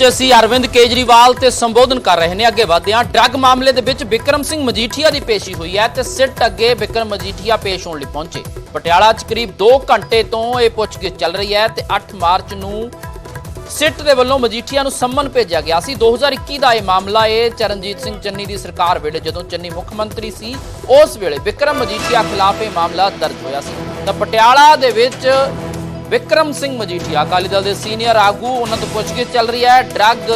ਅੱਜ ਅਸੀਂ ਅਰਵਿੰਦ ਕੇਜਰੀਵਾਲ ਤੇ ਸੰਬੋਧਨ ਕਰ ਰਹੇ ਨੇ। ਅੱਗੇ ਵਧਦੇ ਹਾਂ। ਡਰੱਗ ਮਾਮਲੇ ਦੇ ਵਿੱਚ ਵਿਕਰਮ ਸਿੰਘ ਮਜੀਠੀਆ ਦੀ ਪੇਸ਼ੀ ਹੋਈ ਹੈ ਤੇ ਸਿੱਟ ਅੱਗੇ ਵਿਕਰਮ ਮਜੀਠੀਆ ਪੇਸ਼ ਹੋਣ ਲਈ ਪਹੁੰਚੇ। ਪਟਿਆਲਾ 'ਚ ਕਰੀਬ 2 ਘੰਟੇ ਤੋਂ ਇਹ ਪੁੱਛਗਿੱਛ ਚੱਲ ਰਹੀ ਹੈ ਤੇ 8 ਮਾਰਚ ਨੂੰ ਸਿੱਟ ਦੇ ਵੱਲੋਂ ਮਜੀਠੀਆ ਨੂੰ ਸੰਮਨ ਭੇਜਿਆ ਗਿਆ ਸੀ। 2021 ਦਾ ਇਹ ਮਾਮਲਾ ਹੈ ਚਰਨਜੀਤ ਸਿੰਘ ਚੰਨੀ ਦੀ ਸਰਕਾਰ ਵੇਲੇ ਜਦੋਂ ਚੰਨੀ ਮੁੱਖ ਮੰਤਰੀ ਸੀ, ਉਸ ਵੇਲੇ ਵਿਕਰਮ ਮਜੀਠੀਆ ਖਿਲਾਫ ਇਹ ਮਾਮਲਾ ਦਰਜ ਹੋਇਆ ਸੀ। ਤਾਂ ਪਟਿਆਲਾ ਦੇ ਵਿੱਚ ਵਿਕਰਮ ਸਿੰਘ ਮਜੀਠੀਆ। ਅਕਾਲੀ ਦਲ ਦੇ ਸੀਨੀਅਰ ਆਗੂ ਉਹਨਾਂ ਤੋਂ ਪੁੱਛਗਿੱਛ ਚੱਲ ਰਹੀ ਹੈ। ਡਰੱਗ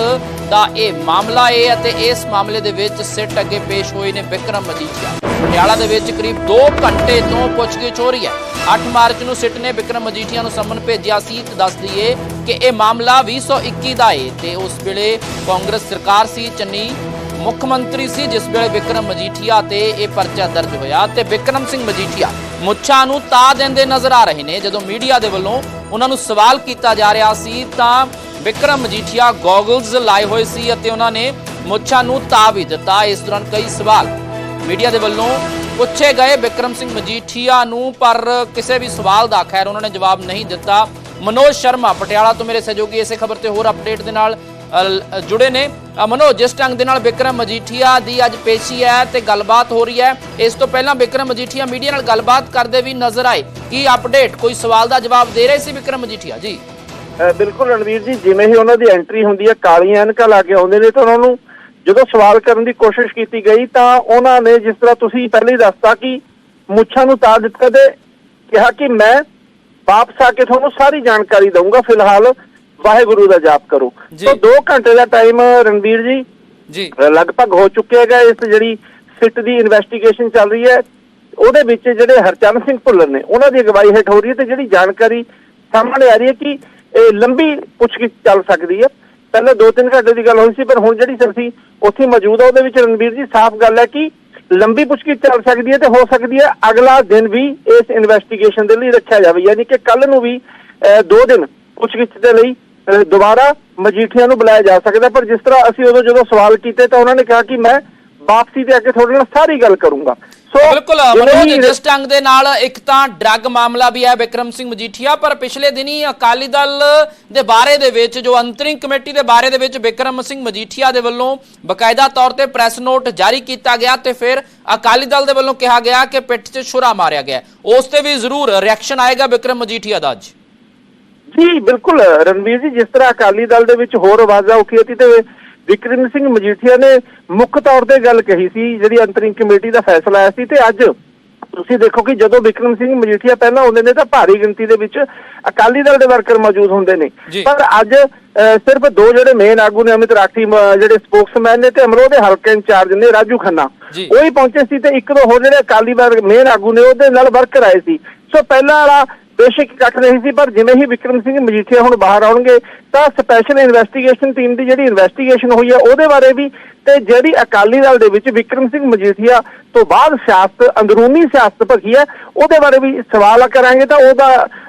ਦਾ ਇਹ ਮਾਮਲਾ ਹੈ ਅਤੇ ਇਸ ਮਾਮਲੇ ਦੇ ਵਿੱਚ ਸਿੱਟ ਅੱਗੇ ਪੇਸ਼ ਹੋਏ ਨੇ ਵਿਕਰਮ ਮਜੀਠੀਆ। ਪਟਿਆਲਾ ਦੇ ਵਿੱਚ ਕਰੀਬ 2 ਘੰਟੇ ਤੋਂ ਪੁੱਛਗਿੱਛ ਹੋ ਰਹੀ ਹੈ। 8 ਮਾਰਚ ਨੂੰ ਸਿੱਟ ਨੇ ਵਿਕਰਮ ਮਜੀਠੀਆ ਨੂੰ ਸੰਮਨ ਭੇਜਿਆ ਸੀ। ਤੇ ਦੱਸ ਦਈਏ ਕਿ ਇਹ ਮਾਮਲਾ 2021 ਦਾ ਹੈ ਤੇ ਉਸ ਵੇਲੇ ਕਾਂਗਰਸ ਸਰਕਾਰ ਸੀ, ਚੰਨੀ ਮੁੱਖ ਮੰਤਰੀ ਸੀ, ਜਿਸ ਵੇਲੇ ਵਿਕਰਮ ਮਜੀਠੀਆ ਤੇ ਇਹ ਪਰਚਾ ਦਰਜ ਹੋਇਆ ਤੇ ਵਿਕਰਮ ਸਿੰਘ ਮਜੀਠੀਆ ਮੁੱਛਾਂ ਨੂੰ ਤਾ ਦਿੰਦੇ ਨਜ਼ਰ ਆ ਰਹੇ ਨੇ। ਜਦੋਂ ਮੀਡੀਆ ਦੇ ਵੱਲੋਂ ਉਹਨਾਂ ਨੂੰ ਸਵਾਲ ਕੀਤਾ ਜਾ ਰਿਹਾ ਸੀ ਤਾਂ ਵਿਕਰਮ ਮਜੀਠੀਆ ਗੋਗਲਸ ਲਾਏ ਹੋਏ ਸੀ ਅਤੇ ਉਹਨਾਂ ਨੇ ਮੁੱਛਾਂ ਨੂੰ ਤਾ ਵੀ ਦਿੱਤਾ। ਇਸ ਦੌਰਾਨ ਕਈ ਸਵਾਲ ਮੀਡੀਆ ਦੇ ਵੱਲੋਂ ਪੁੱਛੇ ਗਏ। ਵਿਕਰਮ ਸਿੰਘ ਮਜੀਠੀਆ ਨੂੰ ਪਰ ਕਿਸੇ ਵੀ ਸਵਾਲ ਦਾ ਖੈਰ ਉਹਨਾਂ ਨੇ ਜਵਾਬ ਨਹੀਂ ਦਿੱਤਾ। ਮਨੋਜ ਸ਼ਰਮਾ ਪਟਿਆਲਾ ਤੋਂ ਮੇਰੇ ਸਹਿਯੋਗੀ, ਇਸੇ ਖਬਰ ਤੇ ਹੋਰ ਅਪਡੇਟ ਦੇ ਨਾਲ ਜੁੜੇ ਨੇ। ਮਨੋਜ ਜਿਸ ਢੰਗ ਦੇ ਨਾਲ ਵਿਕਰਮ ਮਜੀਠੀਆ ਦੀ ਅੱਜ ਪੇਸ਼ੀ ਹੈ ਤੇ ਗੱਲਬਾਤ ਹੋ ਰਹੀ ਹੈ। ਇਸ ਤੋਂ ਪਹਿਲਾਂ ਵਿਕਰਮ ਮਜੀਠੀਆ ਮੀਡੀਆ ਨਾਲ ਗੱਲਬਾਤ ਕਰਦੇ ਵੀ ਨਜ਼ਰ ਆਏ। ਕੀ ਅਪਡੇਟ ਕੋਈ ਸਵਾਲ ਦਾ ਜਵਾਬ ਦੇ ਰਹੇ ਸੀ ਵਿਕਰਮ ਮਜੀਠੀਆ? ਜੀ। ਬਿਲਕੁਲ ਰਣਵੀਰ ਜੀ, ਜਿਵੇਂ ਹੀ ਉਹਨਾਂ ਦੀ ਐਂਟਰੀ ਹੁੰਦੀ ਹੈ, ਕਾਲੀਆਂ ਐਨਕਾਂ ਲਾ ਕੇ ਆਉਂਦੇ ਨੇ ਤਾਂ ਉਹਨਾਂ ਨੂੰ ਜਦੋਂ ਸਵਾਲ ਕਰਨ ਦੀ ਕੋਸ਼ਿਸ਼ ਕੀਤੀ ਗਈ ਤਾਂ ਉਹਨਾਂ ਨੇ ਜਿਸ ਤਰ੍ਹਾਂ ਤੁਸੀਂ ਪਹਿਲੇ ਹੀ ਦੱਸਤਾ ਕਿ ਮੁੱਛਾਂ ਨੂੰ ਤਾਰ ਦਿੱਤਾ ਤੇ ਕਿਹਾ ਕਿ ਮੈਂ ਵਾਪਸ ਆ ਕੇ ਤੁਹਾਨੂੰ ਸਾਰੀ ਜਾਣਕਾਰੀ ਦਊਂਗਾ। ਫਿਲਹਾਲ ਵਾਹਿਗੁਰੂ ਦਾ ਜਾਪ ਕਰੋ। ਤਾਂ 2 ਘੰਟੇ ਦਾ ਟਾਈਮ ਰਣਵੀਰ ਜੀ ਜੀ। ਲਗਭਗ ਹੋ ਚੁੱਕਿਆ ਹੈਗਾ ਇਸ ਜਿਹੜੀ ਸਿੱਟ ਦੀ ਇਨਵੈਸਟੀਗੇਸ਼ਨ ਚੱਲ ਰਹੀ ਹੈ। ਉਹਦੇ ਵਿੱਚ ਜਿਹੜੇ ਹਰਚਰਨ ਸਿੰਘ ਭੁੱਲਰ ਨੇ ਉਹਨਾਂ ਦੀ ਅਗਵਾਈ ਹੇਠ ਹੋ ਰਹੀ ਹੈ ਤੇ ਜਿਹੜੀ ਜਾਣਕਾਰੀ ਸਾਹਮਣੇ ਆ ਰਹੀ ਹੈ ਕਿ ਇਹ ਲੰਬੀ ਪੁੱਛਗਿੱਛ ਚੱਲ ਸਕਦੀ ਹੈ। ਪਹਿਲਾਂ 2-3 ਘੰਟੇ ਦੀ ਗੱਲ ਹੋਈ ਸੀ ਪਰ ਹੁਣ ਜਿਹੜੀ ਅਸੀਂ ਉੱਥੇ ਮੌਜੂਦ ਆ ਉਹਦੇ ਵਿੱਚ ਰਣਵੀਰ ਜੀ ਸਾਫ਼ ਗੱਲ ਹੈ ਕਿ ਲੰਬੀ ਪੁੱਛਗਿੱਛ ਚੱਲ ਸਕਦੀ ਹੈ ਤੇ ਹੋ ਸਕਦੀ ਹੈ ਅਗਲਾ ਦਿਨ ਵੀ ਇਸ ਇਨਵੈਸਟੀਗੇਸ਼ਨ ਦੇ ਲਈ ਰੱਖਿਆ ਜਾਵੇ। ਯਾਨੀ ਕਿ ਕੱਲ ਨੂੰ ਵੀ 2 ਦਿਨ ਪੁੱਛਗਿੱਛ ਦੇ ਲਈ ਦੁਬਾਰਾ ਮਜੀਠੀਆ ਨੂੰ ਬੁਲਾਇਆ ਜਾ ਸਕਦਾ ਪਰ ਜਿਸ ਤਰ੍ਹਾਂ ਅਸੀਂ ਉਦੋਂ ਜਦੋਂ ਸਵਾਲ ਕੀਤੇ ਤਾਂ ਉਹਨਾਂ ਨੇ ਕਿਹਾ ਕਿ ਮੈਂ ਵਾਪਸੀ ਤੇ ਕੇ ਤੁਹਾਡੇ ਨਾਲ ਸਾਰੀ ਗੱਲ ਕਰੂੰਗਾ। ਸੋ ਬਿਲਕੁਲ ਮਨੋਜ ਜਿਸ ਢੰਗ ਦੇ ਨਾਲ ਇੱਕ ਤਾਂ ਡਰੱਗ ਮਾਮਲਾ ਵੀ ਹੈ ਵਿਕਰਮ ਸਿੰਘ ਮਜੀਠੀਆ ਪਰ ਪਿਛਲੇ ਦਿਨੀ ਅਕਾਲੀ ਦਲ ਦੇ ਬਾਰੇ ਦੇ ਵਿੱਚ ਜੋ ਅੰਤਰਿੰਗ ਕਮੇਟੀ ਦੇ ਬਾਰੇ ਦੇ ਵਿੱਚ ਵਿਕਰਮ ਸਿੰਘ ਮਜੀਠੀਆ ਦੇ ਵੱਲੋਂ ਬਕਾਇਦਾ ਤੌਰ ਤੇ ਪ੍ਰੈਸ ਨੋਟ ਜਾਰੀ ਕੀਤਾ ਗਿਆ ਤੇ ਫਿਰ ਅਕਾਲੀ ਦਲ ਦੇ ਵੱਲੋਂ ਕਿਹਾ ਗਿਆ ਕਿ ਪਿੱਠ 'ਚ ਛੁਰਾ ਮਾਰਿਆ ਗਿਆ। ਉਸ ਤੇ ਵੀ ਜ਼ਰੂਰ ਰਿਐਕਸ਼ਨ ਆਏਗਾ ਵਿਕਰਮ ਮਜੀਠੀਆ ਦਾ ਅੱਜ। ਜੀ ਬਿਲਕੁਲ ਰਣਵੀਰ ਜੀ ਜਿਸ ਤਰ੍ਹਾਂ ਅਕਾਲੀ ਦਲ ਦੇ ਵਿੱਚ ਹੋਰ ਆਵਾਜ਼ਾਂ ਉੱਠੀਆਂ ਸੀ ਤੇ ਵਿਕਰਮ ਸਿੰਘ ਮਜੀਠੀਆ ਨੇ ਮੁੱਖ ਤੌਰ ਤੇ ਗੱਲ ਕਹੀ ਸੀ ਜਿਹੜੀ ਅੰਤਰਿੰਗ ਕਮੇਟੀ ਦਾ ਫੈਸਲਾ ਆਇਆ ਸੀ ਤੇ ਅੱਜ ਤੁਸੀਂ ਦੇਖੋ ਕਿ ਜਦੋਂ ਵਿਕਰਮ ਸਿੰਘ ਮਜੀਠੀਆ ਪਹਿਲਾਂ ਆਉਂਦੇ ਨੇ ਤਾਂ ਭਾਰੀ ਗਿਣਤੀ ਦੇ ਵਿੱਚ ਅਕਾਲੀ ਦਲ ਦੇ ਵਰਕਰ ਮੌਜੂਦ ਹੁੰਦੇ ਨੇ। ਪਰ ਅੱਜ ਸਿਰਫ ਦੋ ਜਿਹੜੇ ਮੇਨ ਆਗੂ ਨੇ ਅਮਿਤ ਰਾਠੀ ਮ- ਜਿਹੜੇ ਸਪੋਕਸਮੈਨ ਨੇ ਤੇ ਅਮਰੋਹ ਦੇ ਹਲਕੇ ਇੰਚਾਰਜ ਨੇ ਰਾਜੂ ਖੰਨਾ। ਉਹ ਹੀ ਪਹੁੰਚੇ ਸੀ ਤੇ ਇੱਕ ਦੋ ਹੋਰ ਜਿਹੜੇ ਅਕਾਲੀ ਵਰਗ ਮੇਨ ਆਗੂ ਨੇ ਉਹਦੇ ਨਾਲ ਵਰਕਰ ਆਏ ਸੀ ਸੋ ਪਹਿਲਾਂ ਵਾਲਾ ਬੇਸ਼ੱਕ ਇਕੱਠ ਨਹੀਂ ਸੀ, ਪਰ ਜਿਵੇਂ ਹੀ ਵਿਕਰਮ ਸਿੰਘ ਮਜੀਠੀਆ ਹੁਣ ਬਾਹਰ ਆਉਣਗੇ, ਤਾਂ ਸਪੈਸ਼ਲ ਇਨਵੈਸਟੀਗੇਸ਼ਨ ਟੀਮ ਦੀ ਜਿਹੜੀ ਇਨਵੈਸਟੀਗੇਸ਼ਨ ਹੋਈ ਹੈ, ਉਹਦੇ ਬਾਰੇ ਵੀ ਤੇ ਜਿਹੜੀ ਅਕਾਲੀ ਦਲ ਦੇ ਵਿੱਚ ਵਿਕਰਮ ਸਿੰਘ ਮਜੀਠੀਆ ਤੋਂ ਬਾਅਦ ਸਿਆਸਤ, ਅੰਦਰੂਨੀ ਸਿਆਸਤ ਭਖੀ ਹੈ, ਉਹਦੇ ਬਾਰੇ ਵੀ ਸਵਾਲ ਕਰਾਂਗੇ ਤਾਂ ਉਹਦਾ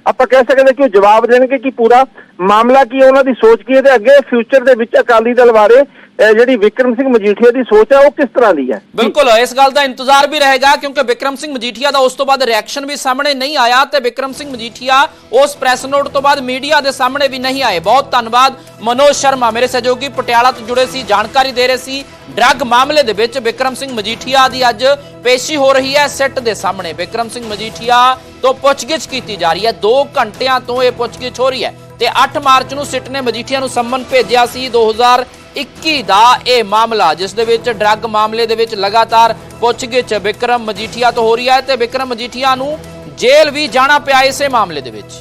ਆਪਾਂ ਕਹਿ ਸਕਦੇ ਕਿ ਉਹ ਜਵਾਬ ਦੇਣਗੇ ਕਿ ਪੂਰਾ ਮਾਮਲਾ ਕੀ ਹੈ, ਉਹਨਾਂ ਦੀ ਸੋਚ ਕੀ ਹੈ ਤੇ ਅੱਗੇ ਫਿਊਚਰ ਦੇ ਵਿੱਚ ਅਕਾਲੀ ਦਲ ਬਾਰੇ ਜਿਹੜੀ ਵਿਕਰਮ ਸਿੰਘ ਮਜੀਠੀਆ ਦੀ ਸੋਚ ਹੈ, ਉਹ ਕਿਸ ਤਰ੍ਹਾਂ ਦੀ ਹੈ? ਬਿਲਕੁਲ, ਇਸ ਗੱਲ ਦਾ ਇੰਤਜ਼ਾਰ ਵੀ ਰਹੇਗਾ ਕਿਉਂਕਿ ਵਿਕਰਮ ਸਿੰਘ ਮਜੀਠੀਆ ਦਾ ਉਸ ਤੋਂ ਬਾਅਦ ਰਿਐਕਸ਼ਨ ਵੀ ਸਾਹਮਣੇ ਨਹੀਂ ਆਇਆ ਤੇ ਵਿਕਰਮ ਸਿੰਘ ਮਜੀਠੀਆ ਉਸ ਪ੍ਰੈਸ ਨੋਟ ਤੋਂ ਬਾਅਦ ਮੀਡੀਆ ਦੇ ਸਾਹਮਣੇ ਵੀ ਨਹੀਂ ਆਏ। ਬਹੁਤ ਧੰਨਵਾਦ। ਮਨੋਜ ਸ਼ਰਮਾ ਮੇਰੇ ਸਹਿਯੋਗੀ ਪਟਿਆਲਾ ਤੋਂ ਜੁੜੇ ਸੀ, ਜਾਣਕਾਰੀ ਦੇ ਰਹੇ ਸੀ। ਡਰੱਗ ਮਾਮਲੇ ਦੇ ਵਿੱਚ ਵਿਕਰਮ ਸਿੰਘ ਮਜੀਠੀਆ ਦੀ ਅੱਜ ਪੇਸ਼ੀ ਹੋ ਰਹੀ ਹੈ ਸਿੱਟ ਦੇ ਸਾਹਮਣੇ। ਵਿਕਰਮ ਸਿੰਘ ਮਜੀਠੀਆ ਤੋਂ ਪੁੱਛਗਿੱਛ ਕੀਤੀ ਜਾ ਰਹੀ ਹੈ। 2 ਘੰਟਿਆਂ ਤੋਂ ਇਹ ਪੁੱਛਗਿੱਛ ਹੋ ਰਹੀ ਹੈ ਤੇ 8 ਮਾਰਚ ਨੂੰ ਸਿੱਟ ਨੇ ਮਜੀਠੀਆ ਨੂੰ ਸੰਮਨ ਭੇਜਿਆ ਸੀ। 2021 ਦਾ ਇਹ ਮਾਮਲਾ, ਜਿਸ ਦੇ ਵਿੱਚ ਡਰੱਗ ਮਾਮਲੇ ਦੇ ਵਿੱਚ ਲਗਾਤਾਰ ਪੁੱਛਗਿੱਛ ਵਿਕਰਮ ਮਜੀਠੀਆ ਤੋਂ ਹੋ ਰਹੀ ਹੈ ਤੇ ਵਿਕਰਮ ਮਜੀਠੀਆ ਨੂੰ ਜੇਲ੍ਹ ਵੀ ਜਾਣਾ ਪਿਆ ਇਸੇ ਮਾਮਲੇ ਦੇ ਵਿੱਚ।